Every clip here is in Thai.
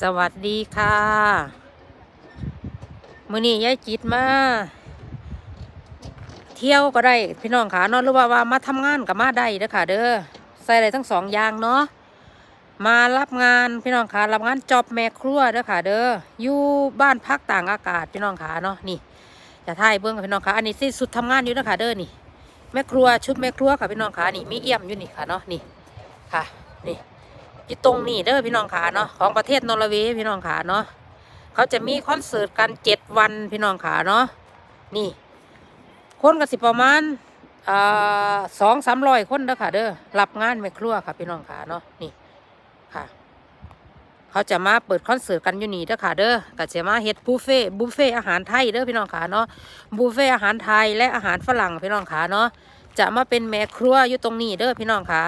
สวัสดีค่ะมื้อนี้ยายจิตมา เที่ยวก็ได้พี่น้องขาเนาะหรือว่าว่ามาทำงานกับมาได้เด้อค่ะ เด้อใส่อะได้ทั้งสองอย่างเนาะมารับงานพี่น้องขารับงานจอบแม่ครัวเด้อค่ะ เด้ออยู่บ้านพักต่างอากาศพี่น้องขาเนาะนี่จะถ่ายเบื้องกับพี่น้องขาอันนี้สิสุดทำงานอยู่เด้อค่ะเด้อนี่แม่ครัวชุดแม่ครัวค่ะพี่น้องขานี่มีเอี่ยมอยู่นี่ค่ะเนาะนี่ค่ะ นี่ อยู่ตรงนี้เด้อพี่น้องขาเนาะของประเทศนอร์เวย์พี่น้องขาเนาะเขาจะมีคอนเสิร์ตกันเจ็ดวันพี่น้องขาเนาะนี่ คนกันสิประมาณสองสามร้อยคนเด้อค่ะเด้อรับงานแม่ครัวค่ะพี่น้องขาเนาะนี่ค่ะ เขาจะมาเปิดคอนเสิร์ตกันอยู่นี่เด้อค่ะเด้อก็จะมาเฮ็ดบุฟเฟ่บุฟเฟ่อาหารไทยเด้อพี่น้องขาเนาะบุฟเฟ่อาหารไทยและอาหารฝรั่งพี่น้องขาเนาะจะมาเป็นแม่ครัวอยู่ตรงนี้เด้อพี่น้องขา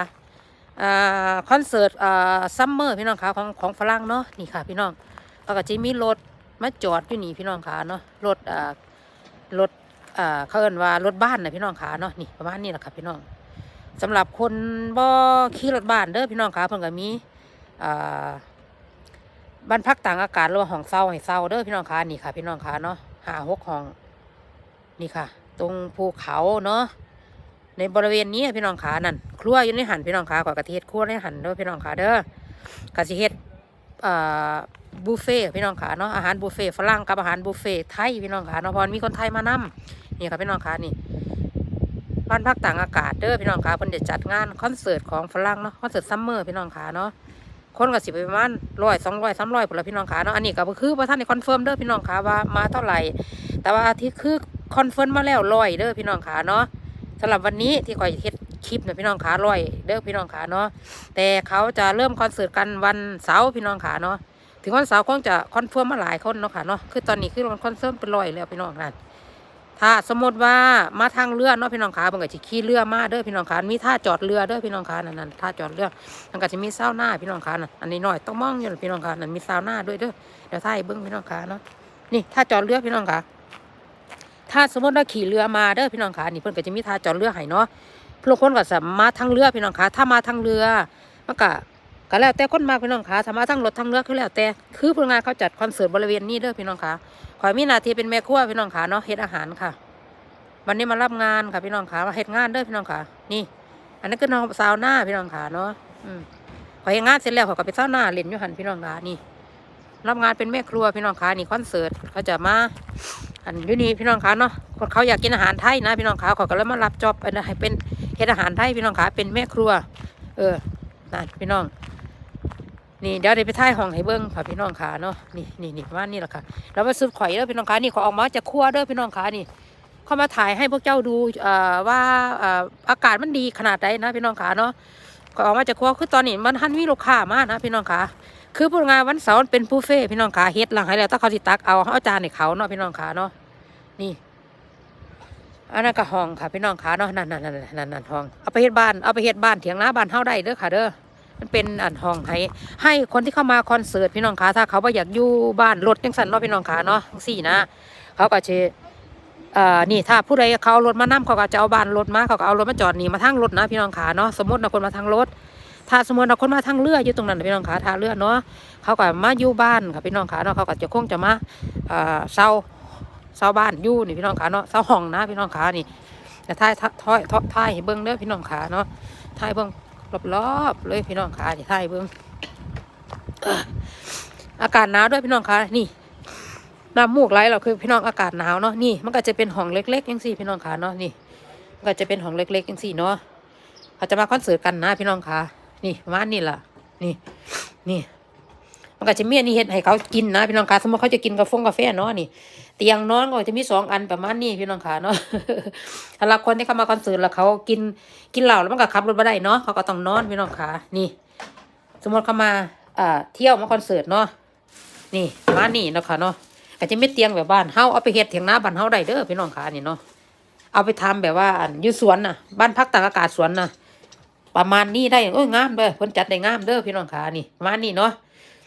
คอนเสิร์ตซัมเมอร์พี่น้องคะของของฝรั่งเนาะนี่ค่ะพี่น้องแล้วก็จะมีรถมาจอดอยู่นี่พี่น้องคะเนาะรถรถอ่าเขาเอิ้นว่ารถบ้านนะพี่น้องคะเนาะนี่ประมาณนี้แหละค่ะพี่น้องสำหรับคนบ่ขี่รถบ้านเด้อพี่น้องคะเพิ่นก็มีบ้านพักต่างอากาศหรือว่าห้องเซาให้เซาเด้อพี่น้องคะนี่ค่ะ พี่น้องคะเนาะหาหกห้องนี่ค่ะ ตรงภูเขาเนาะ ในบริเวณนี้พี่น้องขานั่นครัวอยู่ในหันพี่น้องขาก่อนกะทิเฮ็ดครัวในหันเด้อพี่น้องขาเด้อกะสิเฮ็ดบุฟเฟ่พี่น้องขาเนาะอาหารบุฟเฟ่ฝรั่งกับอาหารบุฟเฟ่ไทยพี่น้องขาเนาะพราะมีคนไทยมานํนี่ค่ะพี่น้องขานี่บ้านพักต่างอากาศเด้อพี่น้องขาเพิ่นจะจัดงานคอนเสิร์ตของฝรั่งเนาะคอนเสิร์ตซัมเมอร์พี่น้องขาเนาะคนก็สิไปประมาณร้อยสองร้อยสามร้อยพุ่นละพี่น้องขาเนาะอันนี้ก็บ่คือบ่ทันได้คอนเฟิร์มเด้อพี่น้องขาว่ามาเท่าไหร่แต่ว่าที่คือคอนเฟิร์มมาแล้วร้อยเด้อพี่น้องขาเนาะ สำหรับวันนี้ที่คอยเฮ็ดคลิปนะพี่น้องขาลอยเด้อพี่น้องขาเนาะแต่เขาจะเริ่มคอนเสิร์ตกันวันเสาร์พี่น้องขาเนาะถึงวันเสาร์คงจะคอนเฟิร์มมาหลายคนเนาะค่ะเนาะคือตอนนี้คือมันคอนเฟิร์มเป็นร้อยแล้วพี่น้องนั่นถ้าสมมติว่ามาทางเรือเนาะพี่น้องขาเพิ่นก็สิขี่เรือมาเด้อพี่น้องขามีท่าจอดเรือเด้อพี่น้องขานั่นนั่นท่าจอดเรือมันก็จะมีเศร้าหน้าพี่น้องขานั่นอันนี้หน่อยต้องมองอยู่นะพี่น้องขานั่นมีเศร้าหน้าด้วยเด้อเดี๋ยวท่ายเบิ้งพี่น้องขาเนาะนี่ท่าจอดเรือพี่น้องขา ถ้าสมมติว่าขี่เรือมาเด้อพี่น้องขานี่เพิ่อนก็จะมีท่าจอดเรือให้เนาะพวกคนก็สามารถทางเรือพี่น้องขาถ้ามาทางเรือมันก็ก็แล้วแต่คนมากพี่น้องขาถ้ามารถทางรถทางเรือคือแล้วแต่คือพนักงานเขาจัดคอนเสิร์ตบริเวณนี้เด้อพี่น้องขาขอให้มีนาทีเป็นแม่ครัวพี่น้องขาเนาะเฮ็ดอาหารค่ะ วันนี้มารับงานค่ะพี่น้องขามาเฮ็ดงานเด้อพี่น้องขานี่ อันนั้นคือน้องสาวหน้าพี่น้องขาเนาะอืมพอเฮ็ดงานเสร็จแล้วขาก็ไปสาวหน้าเล่นอยู่หันพี่น้องขานี่ รับงานเป็นแม่ครัวพี่น้องขานี่คอนเสิร์ตเขาจะมา อันอยู่นี่พี่น้องคะเนาะคนเขาอยากกินอาหารไทยนะพี่น้องคะเขาก็เลยมารับจอบนนั้นให้เป็นเฮ็ดอาหารไทยพี่น้องคะเป็นแม่ครัว เออนั่นพี่น้องนี่เดี๋ยวเดี๋ยวไปถ่ายห้องให้เบิ้งค่ะพี่น้องขาเนาะนี่นี่นี่ประมานี้แหละค่ะแล้วมาสุดข่อยเด้อพี่น้องคะนี่ขาออกมาจากครัวเด้อพี่น้องคะนี่เขามาถ่ายให้พวกเจ้าดูเอ่อว่าเอ่ออากาศมันดีขนาดไหนนะพี่น้องขาเนาะก็ออกมาจากครัวคือตอนนี้มันทันมีลูกค้ามากนะพี่น้องขา คือพูดง่ายวันเสาร์เป็นบุฟเฟ่พี่น้องขาเฮ็ดหลังให้แล้วถ้าเขาสิตักเอาเอาจานให้เขาเนาะพี่น้องขาเนาะนี่อันนั้นก็ห้องค่ะพี่น้องขาเนาะนั่นนั่นนั่นนั่นนั่นห้องเอาไปเฮ็ดบ้านเอาไปเฮ็ดบ้านเถียงนาบ้านเฮาได้เด้อค่ะเด้อมันเป็นอันห้องให้ให้คนที่เข้ามาคอนเสิร์ตพี่น้องขาถ้าเขาบ่อยากอยู่บ้านรถจังซั่นเนาะพี่น้องขาเนาะจังซี่นะ เขาก็สิเอ่อนี่ถ้าผู้ใดเขาเอารถมานํเขาก็จะเอาบ้านรถมาเขาก็เอารถมาจอดนี่มาทางรถนะพี่น้องขาเนาะสมมตินะคนมาทางรถ ถ้าสมมติเราคนมาทางเรืออยู่ตรงนั้นนะพี่น้องขาท่าเรือเนาะเขาก็มาอยู่บ้านค่ะพี่น้องขาเนาะเขาก็จะคงจะมาเอ่อเช่าเสาบ้านอยู่นี่พี่น้องขาเนาะเสาห้องนะพี่น้องขานี่จะถ่ายถ่ายถ่ายถ่ายเบิ้งเด้อพี่น้องขาเนาะถ่ายเบิ้งรอบๆเลยพี่น้องขาจะถ่ายเบิ้งอ้ออากาศหนาวด้วยพี่น้องขานี่น้ำมูกไหลเราคือพี่น้องอากาศหนาวเนาะนี่มันก็จะเป็นห้องเล็กๆยังสี่พี่น้องขาเนาะนี่มันก็จะเป็นห้องเล็กๆยังสี่เนาะเขาจะมาคอนเสิร์ตกันนะพี่น้องขา นี่ประมาณนี้ล่ะ นี่นี่มันก็จะมีอันนี้เห็ดให้เขากินนะพี่น้องขาสมมติเขาจะกินกาแฟกาแฟเนาะนี่ เตียงนอนก็จะมีสองอันประมาณนี้พี่น้องขาเนาะสำหรับคนที่เข้ามาคอนเสิร์ตแล้วเขากินกินเหล้าแล้วมันก็ขับรถมาได้เนาะเขาก็ต้องนอนพี่น้องขานี่ สมมติเขามาอ่าเที่ยวมาคอนเสิร์ตเนาะนี่ประมาณนี้นะคะเนาะก็จะไม่เตียงแบบบ้านเฮาเอาไปเฮ็ดเถียงหน้าบ้านเฮาได้เด้อพี่น้องขานี่เนาะเอาไปทำแบบว่าอันอยู่สวนน่ะ บ้านพักตากอากาศสวนน่ะ ประมาณนี้ได้โอ้ยงามเด้อเพิ่นจัดได้งามเด้อพี่น้องขานี่ประมาณนี้เนาะ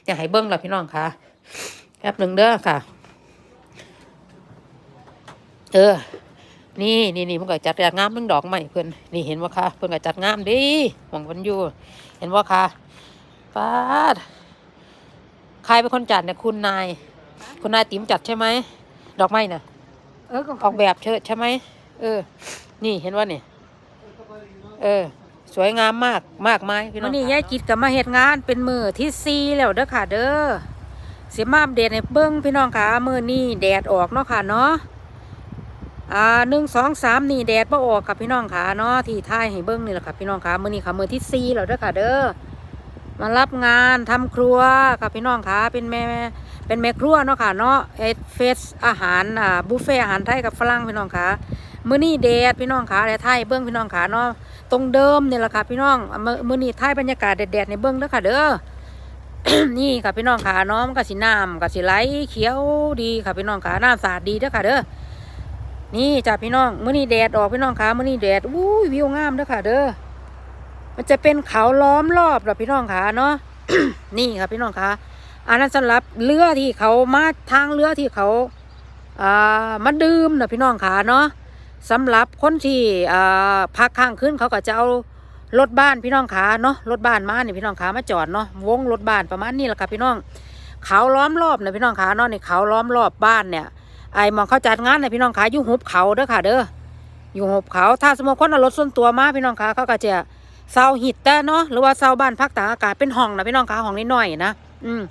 อยากให้เบิ่งล่ะพี่น้องขาแป๊บหนึ่งเด้อค่ะ เออ นี่นี่นี่มันก็จัดงามเรื่องดอกไม้เพิ่นนี่เห็นว่าค่ะเพิ่นก็จัดงามเดีหวังวันอยู่ เห็นว่าค่ะป้าดใครเป็นคนจัดเนี่ยคุณนาย คุณนายติ๋มจัดใช่ไหมดอกไม้น่ะเออก็ออกแบบเชิดใช่ไหมเออ นี่เห็นว่านี่ เออ สวยงามมากมากไม้พี่น้องนี่ยายจิตกับมาเฮ็ดงานเป็นมือที่ซีแล้วเด้อค่ะ เด้อเสียมาอัปเดตในเบิ้งพี่น้องค่ะมือนี่แดดออกเนาะค่ะเนาะอ่าหนึ่งสองสามนี่แดดบ่ออกค่ะพี่น้องค่ะเนาะที่ท้ายให้เบิ้งนี่แหละค่ะพี่น้องค่ะมือนี่ค่ะมือที่ซีแล้วเด้อค่ะ เด้อมารับงานทำครัวค่ะพี่น้องค่ะเป็นแม่เป็นแม่ครัวเนาะค่ะเนาะเอ็ดเฟสอาหารอ่าบุฟเฟ่อาหารไทยกับฝรั่งพี่น้องค่ะ มื้อนี้แดดพี่น้องขาแดดไทยเบิ้องพี่น้องขาเนาะตรงเดิมนี่แหละค่ะพี่น้องมื้อนี้ไทยบรรยากาศแดดๆในเบิ้องเด้อค่ะเด้อนี่ค่ะพี่น้องขานาะมันก็สิน้ำก็สิไหลเขียวดีค่ะพี่น้องขาน้ำสะอาดดีเด้อค่ะเด้อนี่จ้ะพี่น้องมื้อนี้แดดออกพี่น้องขามื้อนี้แดดอู้วิวงามเด้อค่ะเด้อมันจะเป็นเขาล้อมรอบเด้อพี่น้องขาเนาะนี่ค่ะพี่น้องขาอันนั้นสำหรับเรือที่เขามาทางเรือที่เขาอ่ามาดื่มนะพี่น้องขาเนาะ สำหรับคนที่พักข้างขึ้นเขาก็จะเอารถบ้านพี่น้องขาเนาะรถบ้านมาเนี่ยพี่น้องขามาจอดเนาะวงรถบ้านประมาณนี้แหละค่ะพี่น้องเขาล้อมรอบเนี่ยพี่น้องขาเนาะในเขาล้อมรอบบ้านเนี่ยไอ้มองเขาจัดงานเนี่ยพี่น้องขาอยู่หุบเขาเด้อค่ะ เด้ออยู่หุบเขาถ้าสมมติคนเอารถส่วนตัวมาพี่น้องขาเขาก็จะเซาหิตแต่เนาะหรือว่าเซาบ้านพักตากอากาศเป็นห้องนะพี่น้องขาห้องนิดหน่อยๆนะอืม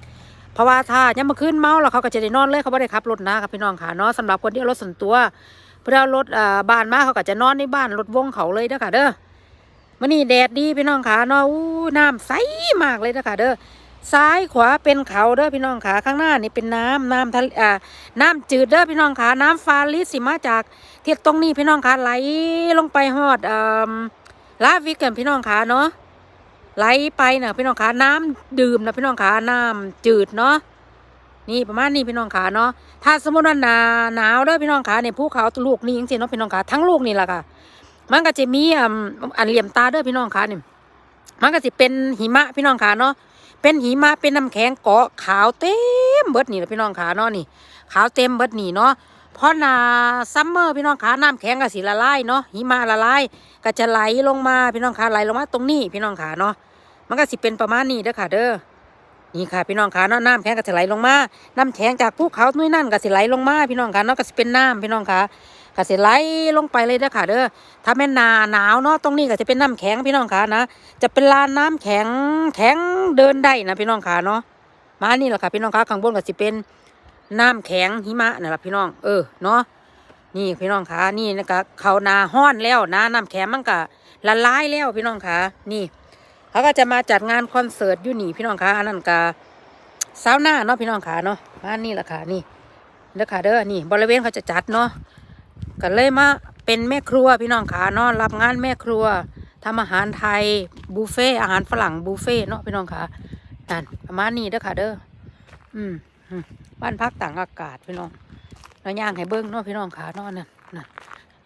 เพราะว่าถ้ายังมาขึ้นเมาแล้วเขาก็จะได้นอนเลยเขาไม่ได้ขับรถนะครับพี่น้องขาเนาะสำหรับคนที่เอารถส่วนตัว พื่อเอารถอ่าบ้านมาเขาก็จะนอนในบ้านรถวงเขาเลยเด้อค่ะเด้อมื่อนี้แดดดีพี่น้องขาเนาะอู้น้ำใสมากเลยเด้อค่ะเด้อซ้ายขวาเป็นเขาเด้อพี่น้องขาข้างหน้านี่เป็นน้ำน้ำทะเลอ่าน้ำจืดเด้อพี่น้องขาน้ำฟาลิสสิมาจากเทียตรงนี้พี่น้องขาไหลลงไปฮอดอ่าลาวิกกันพี่น้องขาเนาะไหลไปนะพี่น้องขาน้ำดื่มนะพี่น้องขาน้ำจืดเนาะ นี่ประมาณนี้พี่น้องขาเนาะถ้าสมมติว่าหนาหนาวเด้อพี่น้องขาเนี่ยภูเขาลูกนี่จริงๆเนาะพี่น้องขาทั้งลูกนี่แหละค่ะ มันก็จะมีอ่ำอันเหลี่ยมตาเด้อพี่น้องขาเนี่ยมันก็จะเป็นหิมะพี่น้องขาเนาะเป็นหิมะเป็นน้ำแข็งเกาะขาวเต็มเบิดนี่แหละพี่น้องขาเนาะนี่ ขาวเต็มเบิดนี่เนาะเพราะหนาซัมเมอร์พี่น้องขาน้ำแข็งก็สิละลายเนาะหิมะละลายก็จะไหลลงมาพี่น้องขาไหลลงมาตรงนี้พี่น้องขาเนาะมันก็สิเป็นประมาณนี้เด้อค่ะเด้อ นี่ค่ะพี่น้องขาเนาะน้ำแข็งก็จะไหลลงมาน้ำแข็งจากภูเขานุ่ยนั่นก็สิไหลลงมาพี่น้องค่ะเนาะก็สิเป็นน้ำพี่น้องค่ะก็สิไหลลงไปเลยเด้อค่ะเด้อถ้าแม่นาหนาวเนาะตรงนี้ก็จะเป็นน้ำแข็งพี่น้องค่ะนะจะเป็นลานน้ำแข็งแข็งเดินได้นะพี่น้องค่ะเนาะมานี่แหละค่ะพี่น้องค่ะข้างบนก็สิเป็นน้ำแข็งหิมะนี่นแหละพี่น้อง เออเนาะนี่พี่น้องค่ะนี่นะคะเขานาห้อนแล้วนะน้ำแข็งมันก็ละลายแล้วพี่น้องค่ะนี่ เขาก็จะมาจัดงานคอนเสิร์ตยูนี่พี่น้องคะอันนั้นก็ซาวน่าเนาะพี่น้องขาเนาะมานนี่แหละค่ะนี่เด้อค่ะเด้อนี่ บริเวณเขาจะจัดเนาะก็เลยมาเป็นแม่ครัวพี่น้องขาเนาะรับงานแม่ครัวทำอาหารไทยบุฟเฟ่อาหารฝรั่งบุฟเฟ่เนาะพี่น้องขานั่นประมาณนี้เด้อค่ะเด้ออืมบ้านพักต่างอากาศพี่น้องเราย่างให้เบิ้งเนาะพี่น้องขาเนาะนั่นนั่น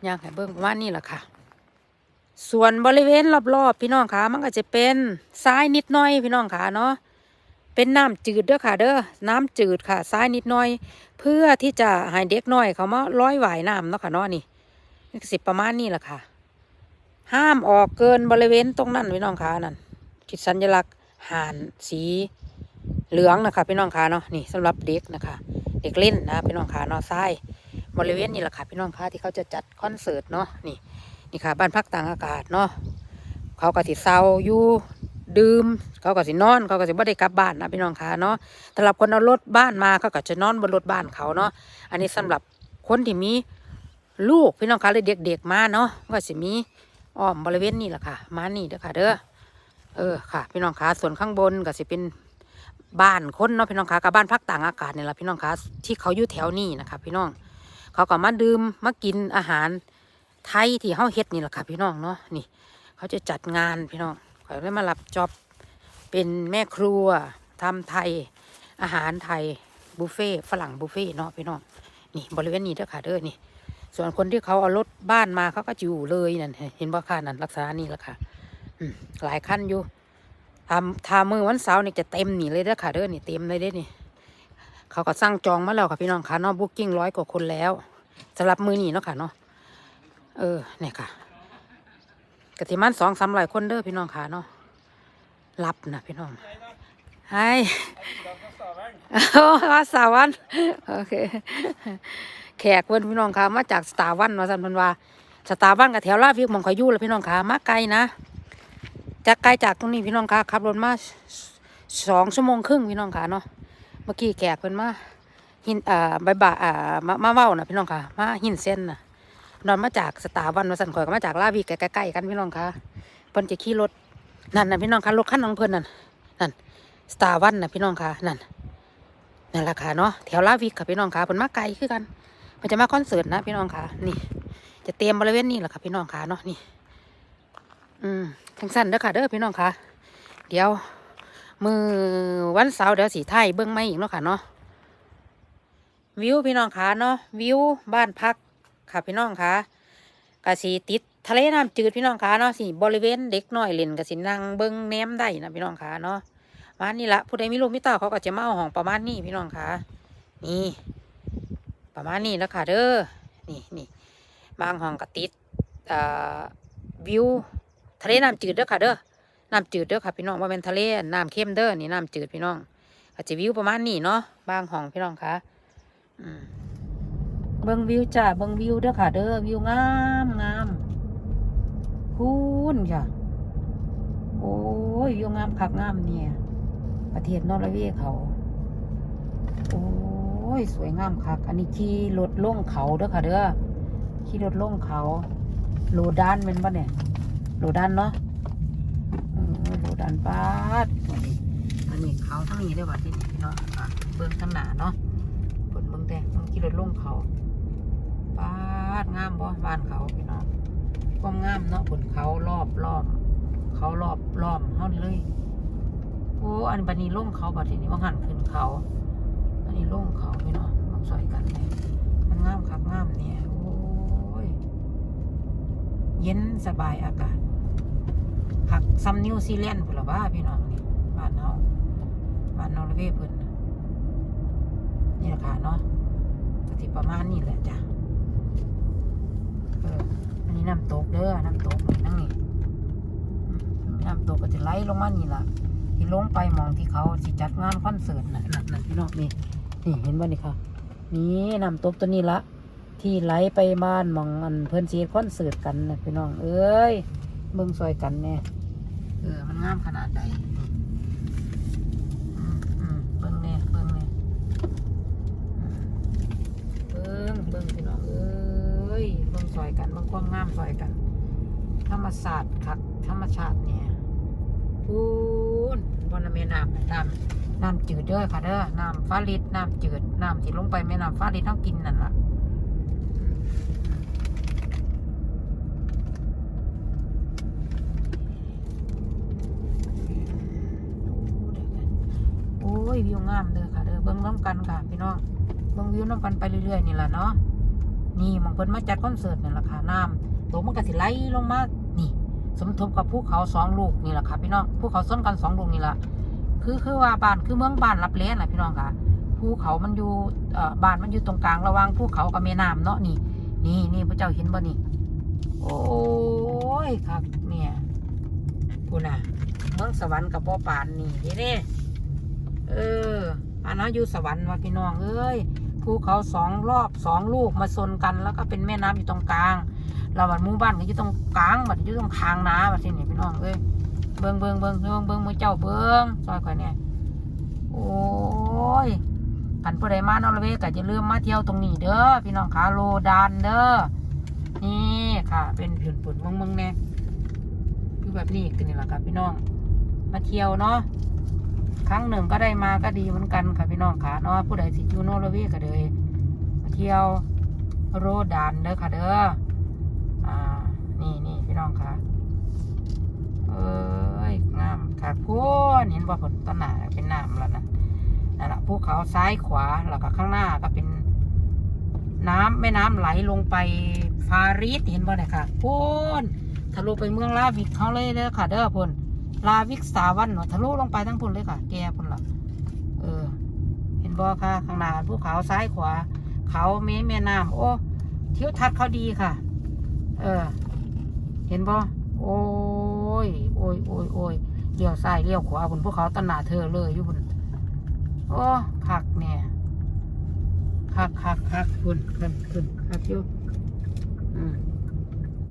ย่างให้เบิ้งประมาณนี้แหละค่ะ ส่วนบริเวณรอบๆพี่น้องขามันก็จะเป็นทรายนิดหน่อยพี่น้องขาเนาะเป็นน้ำจืดเด้อค่ะ เด้อน้ำจืดค่ะทรายนิดหน่อย เพื่อที่จะให้เด็กน้อยเขามาร้อยหวายน้ำเนาะค่ะเนาะนี่นี่สิประมาณนี้แหละค่ะ ห้ามออกเกินบริเวณตรงนั้นพี่น้องขานั่นคิดสัญลักษณ์ห่านสีเหลืองนะคะพี่น้องขาเนาะนี่สำหรับเด็กนะคะ เด็กเล่นนะพี่น้องขาเนาะทรายบริเวณนี้แหละค่ะพี่น้องขาที่เขาจะจัดคอนเสิร์ตเนาะนี่ นี่ค่ะ บ้านพักต่างอากาศเนาะเขาก็สิเซาอยู่ดื่ม เขาก็สินอน เขาก็สิบ่ได้กลับบ้านนะพี่น้องค่ะเนาะสำหรับคนเอารถบ้านมาเขาก็จะนอนบนรถบ้านเขาเนาะอันนี้สำหรับคนที่มีลูกพี่น้องค่ะเลยเด็กๆมาเนาะก็สิมีอ้อมบริเวณนี้แหละค่ะ มานี่เด้อค่ะ เด้อเออค่ะ พี่น้องค่ะส่วนข้างบนก็สิเป็นบ้านคนเนาะพี่น้องค่ะกับบ้านพักต่างอากาศนี่แหละพี่น้องค่ะที่เขาอยู่แถวนี้นะคะ พี่น้อง เขาก็มาดื่มมากินอาหาร ไทยที่เฮาเฮ็ดนี่แหละค่ะพี่น้องเนาะนี่ เขาจะจัดงานพี่น้องเขาได้มารับจ็อบเป็นแม่ครัวทำไทย อาหารไทยบุฟเฟ่ฝรั่งบุฟเฟ่เนาะพี่น้องนี่บริเวณนี้เด้อค่ะเด้อนี่ ส่วนคนที่เขาเอารถบ้านมาเขาก็จะอยู่เลยนั่นเห็นบ่ค่ะนั่นลักษณะนี้แหละค่ะหลายขั้นอยู่ทำทามือวันเสาร์นี่จะเต็มนี่เลยเด้อค่ะเด้อนี่เต็มเลยเด้อนี่เขาก็สั่งจองมาแล้วค่ะพี่น้องค่ะเนาะบุ๊กิ้งร้อยกว่าคนแล้วสำหรับมือนี้เนาะค่ะเนาะ เออเนี่ยค่ะกติมันสองสามร้อยคนเด้อพี่น้องขาเนาะรับนะพี่น้องไฮโอ้มาสาวันโอเคแขกเพื่อนพี่น้องค่ะมาจากสตาร์วันว่าสันพันวาสตาร์วันกับแถวลาดวิวหมองขาอยู่แล้วพี่น้องค่ะมาไกลนะจากไกลจากตรงนี้พี่น้องค่ะขับรถมาสองชั่วโมงครึ่งพี่น้องค่ะเนาะเมื่อกี้แขกเพื่อนมาหินอ่าใบายบายอ่ามามาเว้านะพี่น้องค่ะ มาหินเส้นน่ะ นอนมาจากสตาร์วันว่าสันข่อยก็มาจากลาวิวใกล้ๆกันพี่น้องคะเพิ่นจะขี่รถนั่นน่ะพี่น้องคะรถคันของเพิ่นนั่นนั่นสตาร์วันน่ะพี่น้องคะนั่นนั่นแหละค่ะเนาะแถวลาวิกค่ะพี่น้องค่ะผลมาไกลคือกันมันจะมาคอนเสิร์ตนะพี่น้องคะนี่ จะเตรียมบริเวณนี้แหละค่ะพี่น้องคะเนาะนี่ อืมทั้งสั้นเด้อค่ะเด้อพี่น้องคะเดี๋ยวมือวันเสาร์เดี๋ยวสีไทยเบิ้องไม่อีกเนาะค่ะเนาะวิวพี่น้องคะเนาะวิวบ้านพัก ค่ะพี่น้องค่ะกะสีติดทะเลน้ำจืดพี่น้องค่ะเนาะสิบริเวณเด็กน้อยเล่นกะสินั่งเบิ้งแนมได้นะพี่น้องค่ะเนาะประมาณนี้ละผู้ใดมีลูกมีเต้าเขาก็จะมาเอาห้องประมาณนี้พี่น้องค่ะนี่ ประมาณนี้แล้วค่ะเด้อนี่นี่บางห้องก็ติดเอ่อวิวทะเลน้ำจืดเด้อค่ะเด้อน้ำจืดเด้อค่ะพี่น้องว่าเป็นทะเลน้ำเข้มเด้อนี่น้ำจืดพี่น้องอาจจะวิวประมาณนี้เนาะบางห้องพี่น้องค่ะอืม บิ่งวิวจ้าเบิ่งวิวเด้อค่ะ เด้อวิวงามงามพูนค่ะโอ้ยวิวงามคักงามเนี่ย ประเทศนอร์เวย์เขา โอ้ยสวยงามคัก อันนี้ขี่รถล่งเขาเด้อค่ะ เด้อขี่รถล่งเขาโลดานเป็นปะเนี่ยโลดานเนาะโลดานปาดอันนี้เขาทั้งนี้เลยว่ะที่นี่เนาะเบื้องทั้งหนาเนาะผลเบื้องแต่ต้องขี่รถล่งเขา งามบ่บ้านเขาพี่น้องความงามเนาะผลเขารอบรอบเขารอบรอบเฮานี่เลยโอ้อันบันนี้ล่งเขาบัดทีนี้ว่าหันขึ้นเขาอันนี้ล่งเขาพี่น้องมันสวยกันเลยมันงามครับงามเนี่ยโอ้ยเย็นสบายอากาศหักซัมนิวซีแลนด์พุ่นละว่าพี่น้องนี่บ้านเฮาบ้านนอร์เวย์เพิ่นน่ะนี่แหละค่ะเนาะก็สิประมาณนี้แหละจ้ะ อออันนี้น้ำตกเด้อน้ำตกนี่นั่งนี่อืมน้ำตกก็จะไหลลงมานี่ล่ะที่ลงไปมองที่เขาสิจัดงานคอนเสิร์ตนะนั่นนั่นพี่น้องนี่นี่เห็นบ่นี่ค่ะ นี่น้ำตกตัวนี้ละที่ไหลไปบ้านหมองอันเพิ่นสีคอนเสิร์ตกันนะพี่น้องเอ้ยเบิ่งซอยกันแน่เออมันงามขนาดใดอืมอืมเบิ่งแน่เบิ่งแน่อืมเบิ่งเบิ่งพี่น้องเอ้ยเบิ่งซ อยกันเบิ่งความงามซอยกัน ธรรมศาสตร์คักธรรมชาติเนี่ยพูนบนแม่น้ำน้ำน้ำจืดเด้อค่ะเด้อน้ำฟ้าลิดน้ำจืดน้ำที่ลงไปแม่น้ำฟ้าลิดต้องกินนั่นล่ะโอ้ยวิวงามเด้อค่ะเด้อเบิ้งน้ำกันค่ะพี่น้องเบิ้งวิวน้ำกันไปเรื่อยๆนี่แหละเนาะ นี่มองเพิ่นมาจัดคอนเสิร์ตนี่แหละค่ะน้ำตัวมันก็สิไหลลงมานี่ สมทบกับภูเขาสองลูกนี่แหละค่ะพี่น้องภูเขาซ้นกันสองลูกนี่แหละคือคือว่าบ้านคือเมืองบ้านรับเลนแหละพี่น้องค่ะภูเขามันอยู่เอ่อบ้านมันอยู่ตรงกลางระหว่างภูเขากับแม่น้ำเนาะนี่ นี่นี่พระเจ้าเห็นบ่นี่ โอ้ยครับเนี่ยพูน่ะเมืองสวรรค์กับบ่อปานนี่เด้เด้เอออันนั้นอยู่สวรรค์ว่ะพี่น้องเอ้ย ภูเขาสองรอบสองลูกมาชนกัน แล้วก็เป็นแม่น้ำอยู่ตรงกลาง เราบัดมู่บ้านก็อยู่ตรงกลางบัดอยู่ตรงคางนาบัดที่นี่พี่น้องเอ้ยเบิ่งเบิ่งเบิ่งเบิ่งเบิ่งมือเจ้าเบิ่งซอยข่อยเนี่ยโอ้ยกันผู้ใดมานอร์เวย์ก็จะลืมมาเที่ยวตรงนี้เด้อพี่น้องขาโลดานเด้อนี่ค่ะ เป็นผืนปุ่นเบิ่งเบิ่งแน่คือแบบนี้กันนี่แหละค่ะพี่น้อง มาเที่ยวเนาะ ครั้งหนึ่งก็ได้มาก็ดีเหมือนกันค่ะพี่น้องค่ะเนาะผู้ใดสิอยู่นอร์เวย์ก็เลยเที่ยวโรดานเด้อค่ะเด้ออ่านี่นี่พี่น้องค่ะเอ้ยงามค่ะพูนเห็นว่าผลต้นหนาเป็นน้ำแล้วนะนั่นแหละภูเขาซ้ายขวาแล้วก็ข้างหน้าก็เป็นน้ำแม่น้ำไหลลงไปฟาริสเห็นบ่เนี่ยค่ะพูนทะลุไปเมืองลาวิกเขาเลยเด้อค่ะเด้อพุ่น ลาวิกสาวันเนาะทะลุลงไปทั้งพุ่นเลยค่ะ แกพุ่นละเออ เห็นบ่ค่ะ ข้างหน้าภูเขาซ้ายขวา เขาเมแม่น้ำโอ้ทิวทัศน์เขาดีค่ะ เออ เห็นบ่โอ้ยโอ้ยโอ้ยโอ้ยเลี้ยวซ้ายเลี้ยวขวาบนพวกเขาตะหนาเธอเลยอยู่บนโอ้คักเนี่ยคักคักคักคุณคุณคุณคักอยู่อืม